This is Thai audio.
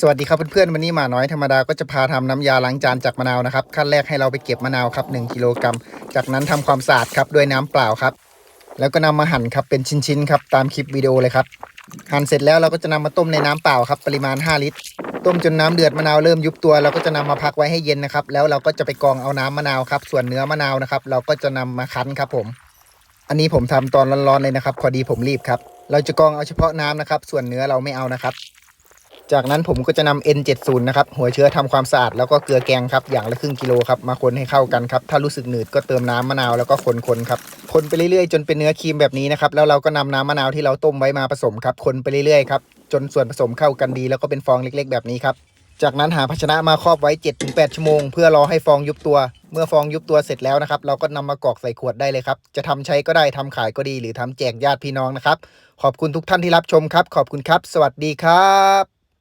สวัสดีครับเพื่อนๆวันนี้หมาน้อยธรรมดาก็จะพาทำน้ำยาล้างจานจากมะนาวนะครับขั้นแรกให้เราไปเก็บมะนาวครับ1กิโลกรัมจากนั้นทำความสะอาดครับด้วยน้ำเปล่าครับ แล้วก็นำมาหั่นครับเป็นชิ้นๆครับตามคลิปวิดีโอเลยครับหั่นเสร็จแล้วเราก็จะนำมาต้มในน้ำเปล่าครับปริมาณ 5 ลิตร ต้มจนน้ำเดือดมะนาวเริ่มยุบตัวเราก็จะนำมาพักไว้ให้เย็นนะครับแล้วเราก็จะไปกรองเอาน้ำมะนาวครับส่วนเนื้อมะนาวนะครับเราก็จะนำมาคั้นครับผม อันนี้ผมทำตอนร้อนๆเลยนะครับ พอดีผมรีบครับเราจะกรองเอาเฉพาะน้ำนะครับ ส่วนเนื้อเราไม่เอานะครับ จากนั้นผมก็จะนำ N70 นะครับหัวเชื้อทำความสะอาดแล้วก็เกลือแกงครับอย่างละครึ่งกิโลครับมาคนให้เข้ากันครับถ้ารู้สึกหนืดก็เติมน้ำมะนาวแล้วก็คนๆครับคนไปเรื่อยๆ จนเป็นเนื้อครีมแบบนี้นะครับแล้วเราก็นำน้ำมะนาวที่เราต้มไว้มาผสมครับคนไปเรื่อยๆครับจนส่วนผสมเข้ากันดีแล้วก็เป็นฟองเล็ก ๆ แบบนี้ครับจากนั้นหาภาชนะมาครอบไว้ 7-8 ชั่วโมง เพื่อรอให้ฟองยุบตัว เมื่อฟองยุบตัวเสร็จแล้วนะครับ เราก็นำมากรอกใส่ขวดได้เลยครับ จะทำใช้ก็ได้ทำขายก็ดี หรือทำแจกญาติพี่น้องนะครับ ขอบคุณทุกท่านที่รับชมครับ ขอบคุณครับ สวัสดีครับ